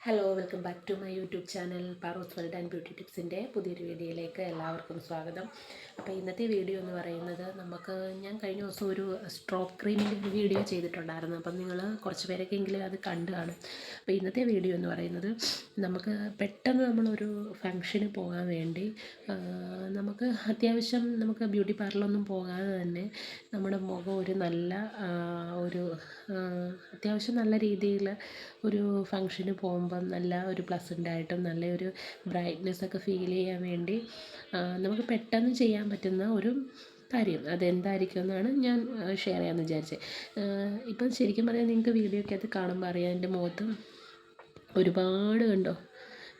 Hello welcome back to my YouTube channel പാറോസ് world and beauty ടിപ്സിന്റെ പുതിയൊരു വീഡിയോയിലേക്ക് എല്ലാവർക്കും സ്വാഗതം. അപ്പോൾ ഇന്നത്തെ വീഡിയോ എന്ന് പറയുന്നത് നമുക്ക് ഞാൻ കഴിഞ്ഞ ദിവസം ഒരു സ്ട്രോക്ക് ക്രീമിന്റെ വീഡിയോ ചെയ്തിട്ടുണ്ടായിരുന്നു. അപ്പം നിങ്ങൾ കുറച്ച് പേരൊക്കെയെങ്കിലും അത് കണ്ടു കാണും. അപ്പോൾ ഇന്നത്തെ വീഡിയോ എന്ന് പറയുന്നത് നമുക്ക് പെട്ടെന്ന് നമ്മളൊരു ഫംഗ്ഷന് പോകാൻ വേണ്ടി നമുക്ക് അത്യാവശ്യം നമുക്ക് ബ്യൂട്ടി പാർലറൊന്നും പോകാതെ തന്നെ നമ്മുടെ മുഖം ഒരു നല്ല ഒരു അത്യാവശ്യം നല്ല രീതിയിൽ ഒരു ഫങ്ഷന് പോകുമ്പം നല്ല ഒരു പ്ലസന്റ് ആയിട്ടും നല്ലൊരു ബ്രൈറ്റ്നെസ് ഒക്കെ ഫീൽ ചെയ്യാൻ വേണ്ടി നമുക്ക് പെട്ടെന്ന് ചെയ്യാൻ പറ്റുന്ന ഒരു കാര്യം. അതെന്തായിരിക്കും എന്നാണ് ഞാൻ ഷെയർ ചെയ്യാമെന്ന് വിചാരിച്ചത്. ഇപ്പം ശരിക്കും പറഞ്ഞാൽ നിങ്ങൾക്ക് വീഡിയോ ഒക്കെ അത് കാണുമ്പോൾ അറിയാം എന്റെ മുഖത്ത് ഒരുപാട് കണ്ടോ?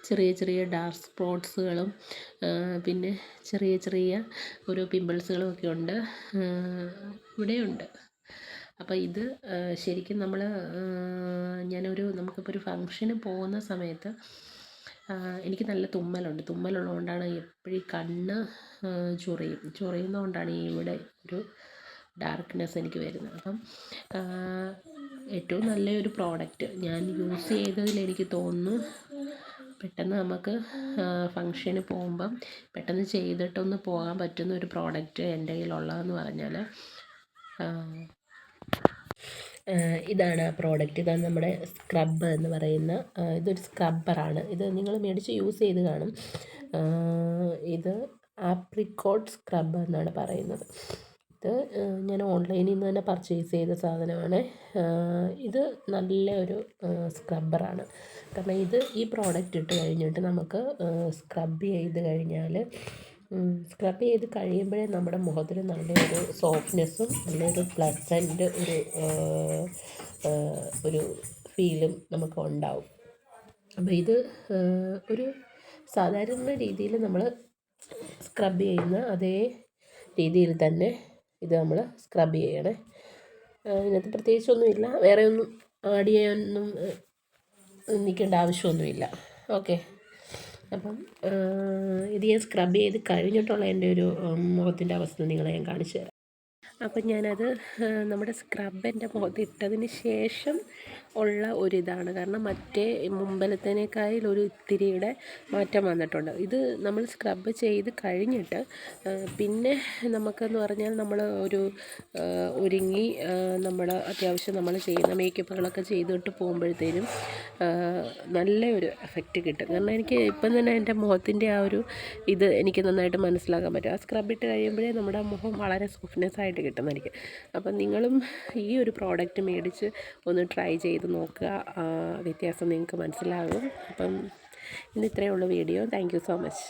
ചെറിയ ചെറിയ ഡാർക്ക് സ്പോട്ട്സുകളും പിന്നെ ചെറിയ ചെറിയ ഓരോ പിമ്പിൾസുകളും ഒക്കെ ഉണ്ട് ഇവിടെയുണ്ട്. അപ്പോൾ ഇത് ശരിക്കും നമ്മൾ ഞാനൊരു നമുക്കിപ്പോൾ ഒരു ഫംഗ്ഷന് പോകുന്ന സമയത്ത് എനിക്ക് നല്ല തുമ്മലുണ്ട്. തുമ്മലുള്ളതുകൊണ്ടാണ് എപ്പോഴും കണ്ണ് ചൊറിയും. ചൊറിയുന്നതുകൊണ്ടാണ് ഇവിടെ ഒരു ഡാർക്ക്നെസ് എനിക്ക് വരുന്നത്. അപ്പം ഏറ്റവും നല്ലൊരു പ്രോഡക്റ്റ് ഞാൻ യൂസ് ചെയ്തതിൽ എനിക്ക് തോന്നുന്നു പെട്ടെന്ന് നമുക്ക് ഫങ്ഷന് പോകുമ്പം പെട്ടെന്ന് ചെയ്തിട്ടൊന്ന് പോകാൻ പറ്റുന്ന ഒരു പ്രോഡക്റ്റ് എന്റെ കയ്യിലുള്ളതെന്ന് പറഞ്ഞാൽ ഇതാണ് ആ പ്രോഡക്റ്റ് ഇതാണ് നമ്മുടെ സ്ക്രബ്ബ് എന്ന് പറയുന്ന ഇതൊരു സ്ക്രബ്ബറാണ് ഇത് നിങ്ങൾ മേടിച്ച് യൂസ് ചെയ്ത് കാണും. ഇത് ആപ്രിക്കോട്ട് സ്ക്രബ്ബ് എന്നാണ് പറയുന്നത്. ഇത് ഞാൻ ഓൺലൈനിൽ നിന്ന് തന്നെ പർച്ചേസ് ചെയ്ത സാധനമാണ്. ഇത് നല്ല ഒരു സ്ക്രബ്ബറാണ് കാരണം ഇത് ഈ പ്രോഡക്റ്റ് ഇട്ട് കഴിഞ്ഞിട്ട് നമുക്ക് സ്ക്രബ് ചെയ്ത് കഴിഞ്ഞാൽ സ്ക്രബ് ചെയ്ത് കഴിയുമ്പോഴേ നമ്മുടെ മുഖത്തിന് നല്ലൊരു സോഫ്റ്റ്നെസ്സും നല്ലൊരു പ്ലസന്റ് ഒരു ഒരു ഫീലും നമുക്ക് ഉണ്ടാവും. അപ്പോൾ ഇത് ഒരു സാധാരണ രീതിയിൽ നമ്മൾ സ്ക്രബ് ചെയ്യുന്ന അതേ രീതിയിൽ തന്നെ ഇത് നമ്മൾ സ്ക്രബ് ചെയ്യണേ. ഇതിനകത്ത് പ്രത്യേകിച്ചൊന്നുമില്ല. വേറെ ഒന്നും ആഡ് ചെയ്യാനൊന്നും നിൽക്കേണ്ട ആവശ്യമൊന്നുമില്ല. ഓക്കെ. അപ്പം ഇത് ഞാൻ സ്ക്രബ് ചെയ്ത് കഴിഞ്ഞിട്ടുള്ള എന്റെ ഒരു മുഖത്തിന്റെ അവസ്ഥ നിങ്ങളെ ഞാൻ കാണിച്ചു തരാം. അപ്പം ഞാനത് നമ്മുടെ സ്ക്രബ് എന്റെ മുഖത്ത് ഇട്ടതിന് ശേഷം ഉള്ള ഒരിതാണ്. കാരണം മറ്റേ മുമ്പലത്തേനേക്കാൾ ഒരു ഇത്തിരിയുടെ മാറ്റം വന്നിട്ടുണ്ട്. ഇത് നമ്മൾ സ്ക്രബ് ചെയ്ത് കഴിഞ്ഞിട്ട് പിന്നെ നമുക്കെന്ന് പറഞ്ഞാൽ നമ്മൾ ഒരു ഒരുങ്ങി നമ്മൾ അത്യാവശ്യം നമ്മൾ ചെയ്യുന്ന മേക്കപ്പുകളൊക്കെ ചെയ്തിട്ട് പോകുമ്പോഴത്തേനും നല്ലൊരു എഫക്റ്റ് കിട്ടും. കാരണം എനിക്ക് ഇപ്പം തന്നെ എന്റെ മുഖത്തിന്റെ ആ ഒരു ഇത് എനിക്ക് നന്നായിട്ട് മനസ്സിലാക്കാൻ പറ്റും. ആ സ്ക്രബ് ഇട്ട് കഴിയുമ്പോഴേ നമ്മുടെ മുഖം വളരെ സോഫ്റ്റ്നെസ് ആയിട്ട് കിട്ടുന്നതായിരിക്കും അപ്പം നിങ്ങളും ഈ ഒരു പ്രോഡക്റ്റ് മേടിച്ച് ഒന്ന് ട്രൈ ചെയ്ത് നോക്കുക. വ്യത്യാസം നിങ്ങൾക്ക് മനസ്സിലാകും. അപ്പം ഇന്ന് ഇത്രയേ ഉള്ളൂ വീഡിയോ. Thank so much